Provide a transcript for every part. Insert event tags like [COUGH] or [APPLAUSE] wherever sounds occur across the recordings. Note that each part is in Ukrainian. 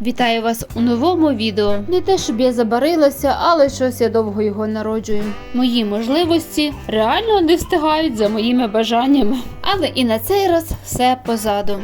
Вітаю вас у новому відео. Не те, щоб я забарилася, але щось я довго його народжую. Мої можливості реально не встигають за моїми бажаннями. Але і на цей раз все позаду.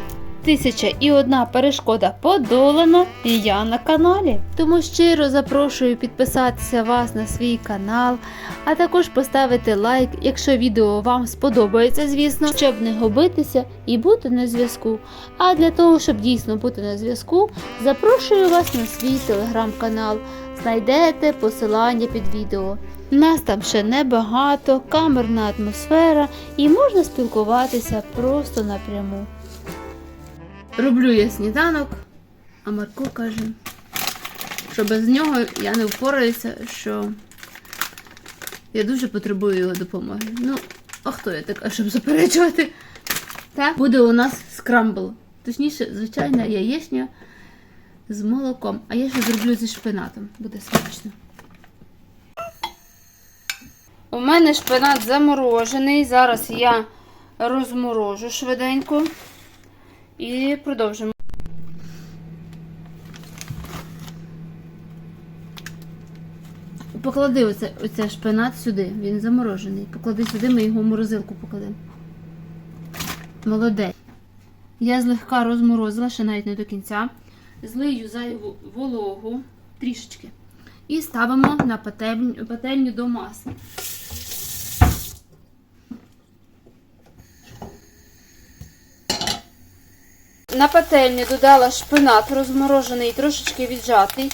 Тисяча і одна перешкода подолана, і я на каналі. Тому щиро запрошую підписатися вас на свій канал, а також поставити лайк, якщо відео вам сподобається, звісно, щоб не губитися і бути на зв'язку. А для того, щоб дійсно бути на зв'язку, запрошую вас на свій телеграм-канал. Знайдете посилання під відео. Нас там ще небагато, камерна атмосфера і можна спілкуватися просто напряму. Роблю я сніданок, а Марко каже, що без нього я не впораюся, що я дуже потребую його допомоги. Ну, а хто я така, щоб заперечувати? Так, буде у нас скрамбл. Точніше, звичайна яєчня з молоком. А я ще зроблю зі шпинатом. Буде смачно. У мене шпинат заморожений. Зараз я розморожу швиденько. І продовжимо. Поклади оце, оце шпинат сюди, він заморожений. Поклади сюди, ми його в морозилку покладемо. Молодець. Я злегка розморозила, ще навіть не до кінця. Злию зайву вологу трішечки. І ставимо на пательню, пательню до масла. На пательню додала шпинат розморожений, трошечки віджатий.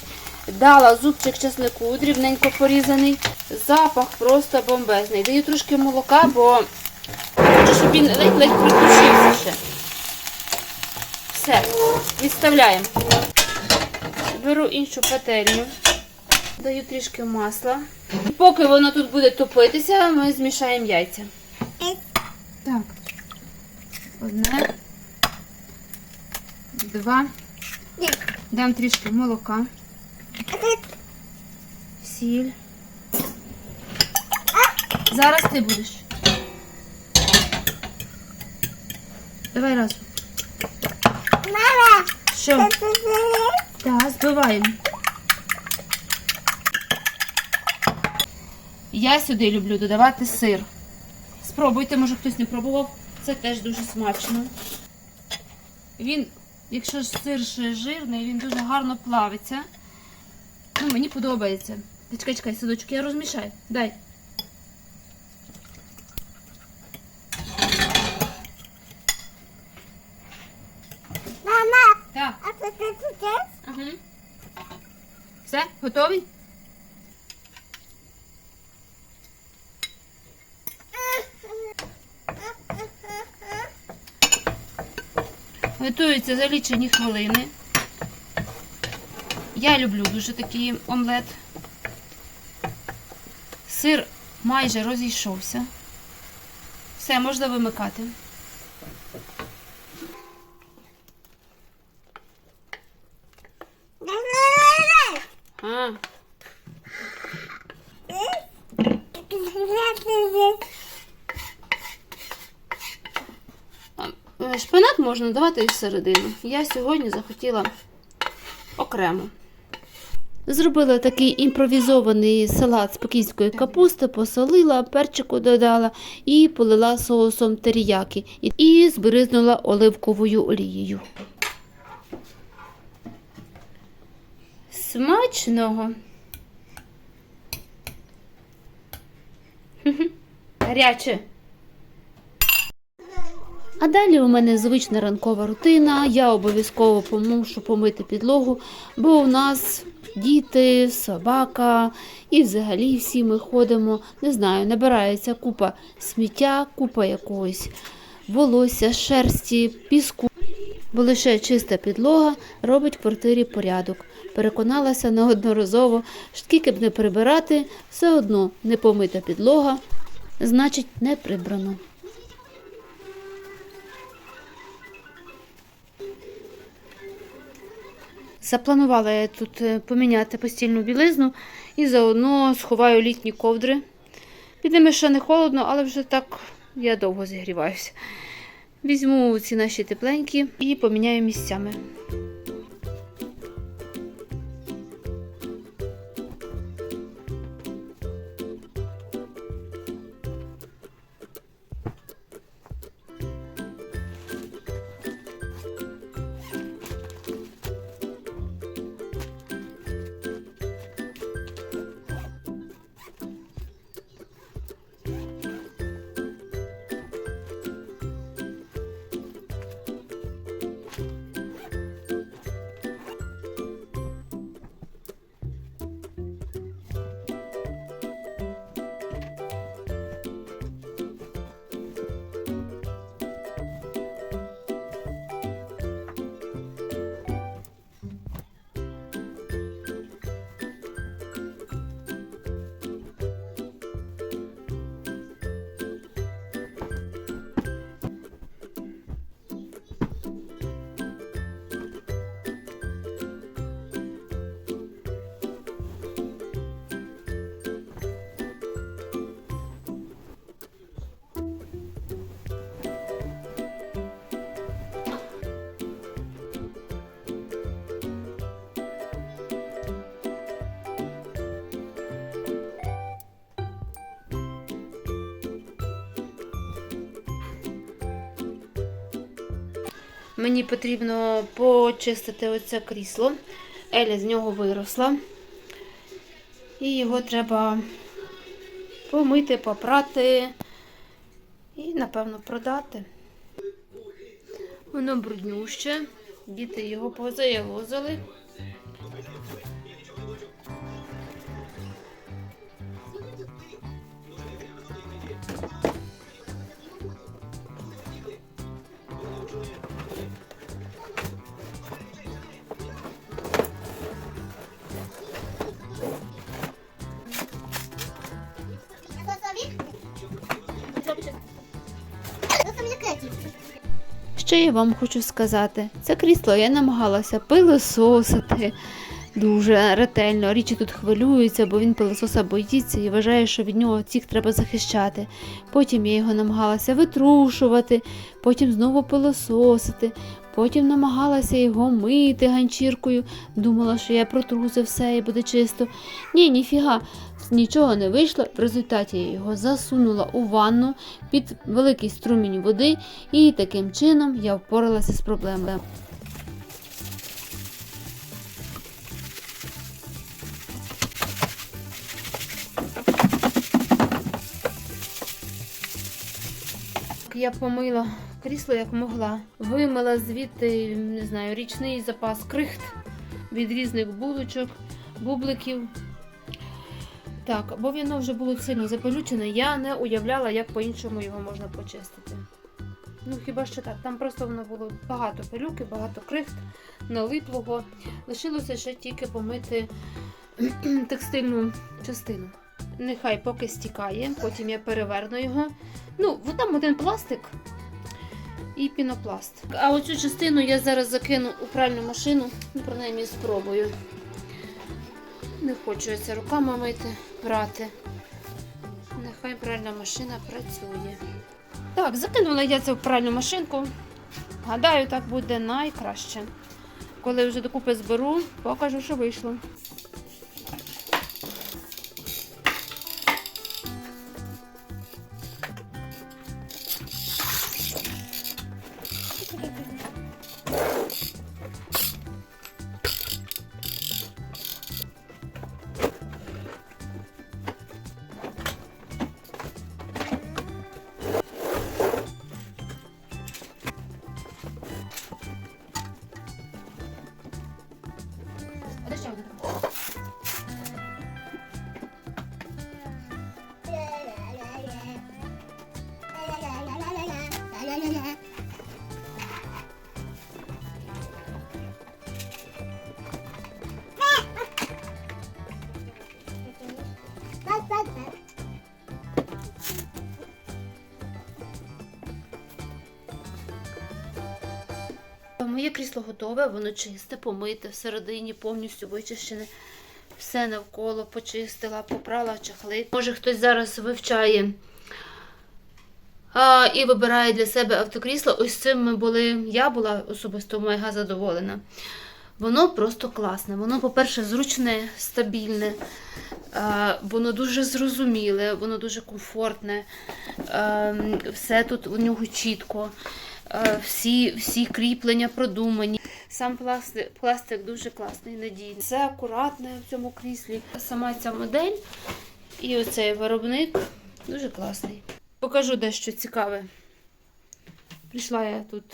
Дала зубчик чеснику, дрібненько порізаний. Запах просто бомбезний. Даю трошки молока, бо хочу, щоб він ледь-ледь притушився ще. Все, відставляємо. Беру іншу пательню, даю трішки масла. І поки воно тут буде топитися, ми змішаємо яйця. Так. Одне. Два. Дам трішки молока. Сіль. Зараз ти будеш. Давай разом. Мама, Що? Так, збиваємо. Я сюди люблю додавати сир. Спробуйте, може хтось не пробував. Це теж дуже смачно. Він, якщо ж сир ще жирний, він дуже гарно плавиться. Ну, мені подобається. Чекай, чекай, садочок, я розмішаю. Дай. мама, Так. а це ти? Ага. Все, готовий? Готується за лічені хвилини. Я люблю дуже такий омлет. Сир майже розійшовся. Все, можна вимикати. А, Шпинат можна давати із середини. Я сьогодні захотіла окремо. Зробила такий імпровізований салат з пекінської капусти, посолила, перчику додала і полила соусом теріякі. І- збризнула оливковою олією. Смачного. Гаряче. А далі у мене звична ранкова рутина. Я обов'язково помушу помити підлогу, бо у нас діти, собака і взагалі всі ми ходимо, не знаю, набирається купа сміття, купа якогось волосся, шерсті, піску. Бо лише чиста підлога робить в квартирі порядок. Переконалася неодноразово, скільки б не прибирати, все одно не помита підлога, значить не прибрано. Запланувала я тут е, поміняти постільну білизну і заодно сховаю літні ковдри. Під ними ще не холодно, але вже так я довго зігріваюся. Візьму ці наші тепленькі і поміняю місцями. Мені потрібно почистити оце крісло. Еля з нього виросла. І його треба помити, попрати і, напевно, продати. Воно бруднюще. Діти його позаявозили. Ще я вам хочу сказати, це крісло я намагалася пилососити дуже ретельно. Річі тут хвилюється, бо він пилососа боїться і вважає, що від нього всіх треба захищати. Потім я його намагалася витрушувати, потім знову пилососити, потім намагалася його мити ганчіркою. Думала, що я протру це все і буде чисто. Ні, ніфіга, нічого не вийшло. В результаті я його засунула у ванну під великий струмінь води, і таким чином я впоралася з проблемою. Я помила крісло як могла. Вимила звідти, не знаю, річний запас крихт від різних булочок, бубликів. Так, бо воно вже було сильно запелючене, я не уявляла, як по-іншому його можна почистити. Ну, хіба що так. Там просто воно було багато пилюки, багато крихт, налиплого. Лишилося ще тільки помити [CLEARS THROAT] текстильну частину. Нехай поки стікає, потім я переверну його. Ну, от там один пластик і пінопласт. А оцю частину я зараз закину у пральну машину, ну, принаймні спробую. Не хочу я це руками мити, брати. Нехай пральна машина працює. Так, закинула я це в пральну машинку. Гадаю, так буде найкраще. Коли вже докупи зберу, покажу, що вийшло. Моє крісло готове, воно чисте, помите, всередині повністю вичищене. Все навколо почистила, попрала чахли. Може хтось зараз вивчає а, і вибирає для себе автокрісло. Ось цим ми були. Я була особисто мега задоволена. Воно просто класне. Воно, по-перше, зручне, стабільне, а, воно дуже зрозуміле, воно дуже комфортне. А, все тут у нього чітко. Е, всі, всі кріплення продумані. Сам пластик, пластик дуже класний, надійний. Все акуратне в цьому кріслі. Сама ця модель і оцей виробник дуже класний. Покажу дещо цікаве. Прийшла я тут,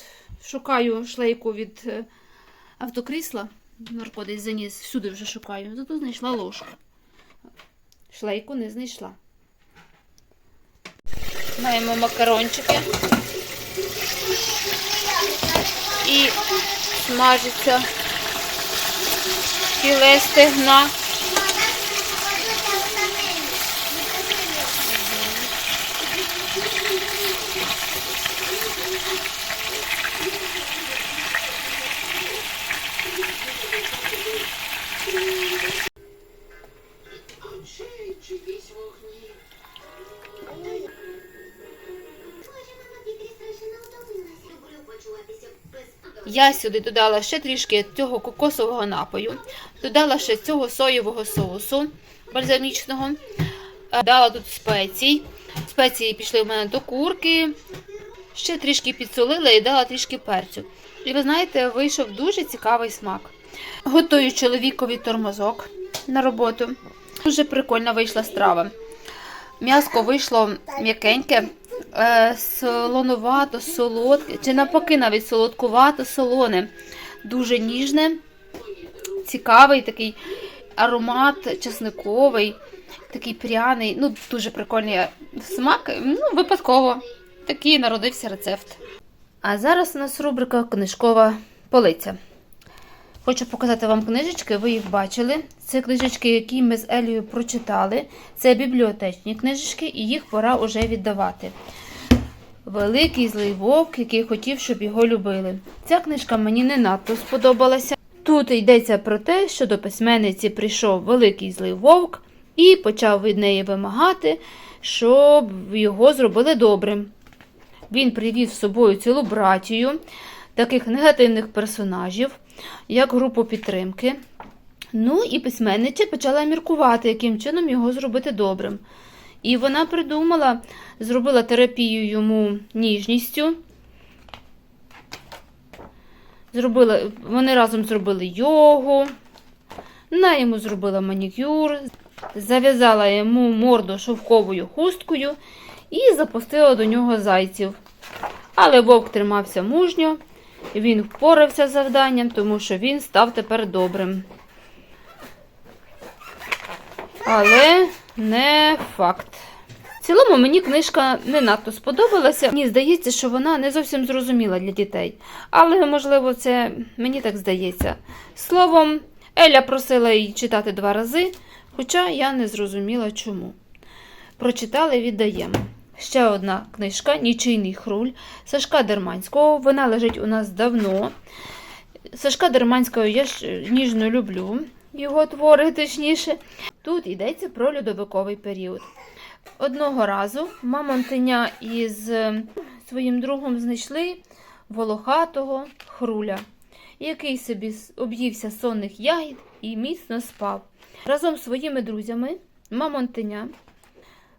шукаю шлейку від е, автокрісла. Марко десь заніс, всюди вже шукаю. Зато знайшла ложку. Шлейку не знайшла. Маємо макарончики. І смажиться філе стегна. Я сюди додала ще трішки цього кокосового напою, додала ще цього соєвого соусу бальзамічного, е, дала тут спецій. Спеції пішли в мене до курки, ще трішки підсолила і дала трішки перцю. І ви знаєте, вийшов дуже цікавий смак. Готую чоловікові тормозок на роботу. Дуже прикольна вийшла страва. М'яско вийшло м'якеньке, солонувато, солодке, чи навпаки навіть солодкувато, солоне, дуже ніжне, цікавий такий аромат чесниковий, такий пряний, ну дуже прикольний смак. Ну, випадково такий народився рецепт. А зараз у нас рубрика Книжкова полиця. Хочу показати вам книжечки, ви їх бачили. Це книжечки, які ми з Елією прочитали. Це бібліотечні книжечки, і їх пора уже віддавати. Великий злий вовк, який хотів, щоб його любили. Ця книжка мені не надто сподобалася. Тут йдеться про те, що до письменниці прийшов великий злий вовк і почав від неї вимагати, щоб його зробили добрим. Він привів з собою цілу братію таких негативних персонажів, як групу підтримки. Ну і письменниця почала міркувати, яким чином його зробити добрим. І вона придумала, зробила терапію йому ніжністю. Зробила, вони разом зробили йогу, вона йому зробила манікюр, зав'язала йому морду шовковою хусткою і запустила до нього зайців. Але вовк тримався мужньо, він впорався з завданням, тому що він став тепер добрим. Але не факт. В цілому мені книжка не надто сподобалася. Мені здається, що вона не зовсім зрозуміла для дітей. Але, можливо, це мені так здається. Словом, Еля просила її читати два рази, хоча я не зрозуміла чому. Прочитали, віддаємо. Ще одна книжка Нічийний хруль Сашка Дерманського. Вона лежить у нас давно. Сашка Дерманського я ніжно люблю, його твори, точніше. Тут йдеться про льодовиковий період. Одного разу мамонтеня із е, своїм другом знайшли волохатого хруля, який собі об'ївся сонних ягід і міцно спав. Разом з своїми друзями мамонтеня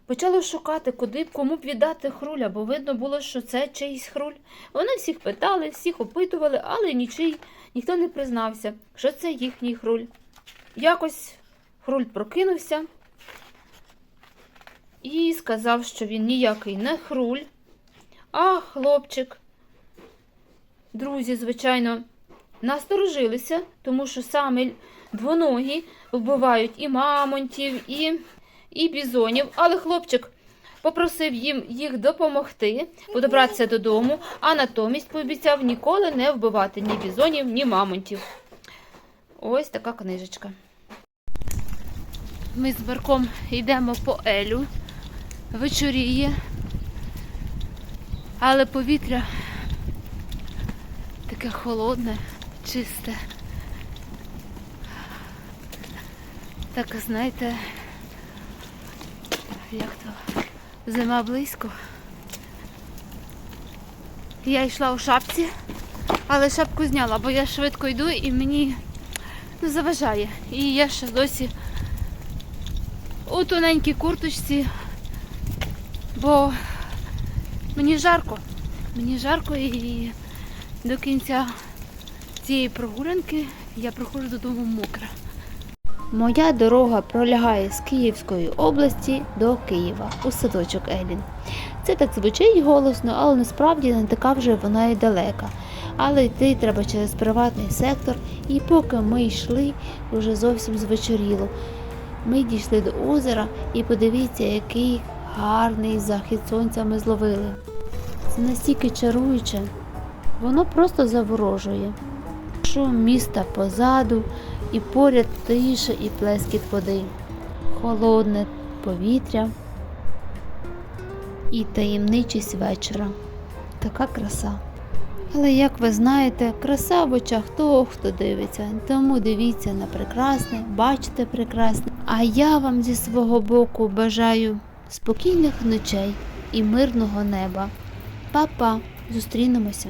почали шукати, куди б кому б віддати хруля, бо видно було, що це чийсь хруль. Вони всіх питали, всіх опитували, але нічий ніхто не признався, що це їхній хруль. Якось хруль прокинувся і сказав, що він ніякий не хруль, а хлопчик. Друзі, звичайно, насторожилися, тому що саме двоногі вбивають і мамонтів, і, і бізонів, але хлопчик попросив їм їх допомогти, подобратися додому, а натомість пообіцяв ніколи не вбивати ні бізонів, ні мамонтів. Ось така книжечка. Ми з Барком йдемо по Елю. Вечоріє, але повітря таке холодне, чисте. Так, знаєте, як то зима близько. Я йшла у шапці, але шапку зняла, бо я швидко йду і мені ну, заважає. І я ще досі у тоненькій курточці, бо мені жарко. Мені жарко і до кінця цієї прогулянки я приходжу додому мокра. Моя дорога пролягає з Київської області до Києва у садочок Елін. Це так звучить голосно, але насправді не така вже вона і далека. Але йти треба через приватний сектор, і поки ми йшли, вже зовсім звечоріло. Ми дійшли до озера і подивіться, який гарний захід сонця ми зловили. Це настільки чаруюче, воно просто заворожує. Шум міста позаду, і поряд тиша і плескіт води, холодне повітря і таємничість вечора. Така краса. Але, як ви знаєте, краса в очах того, хто дивиться. Тому дивіться на прекрасне, бачите прекрасне. А я вам зі свого боку бажаю спокійних ночей і мирного неба. Па-па, зустрінемося.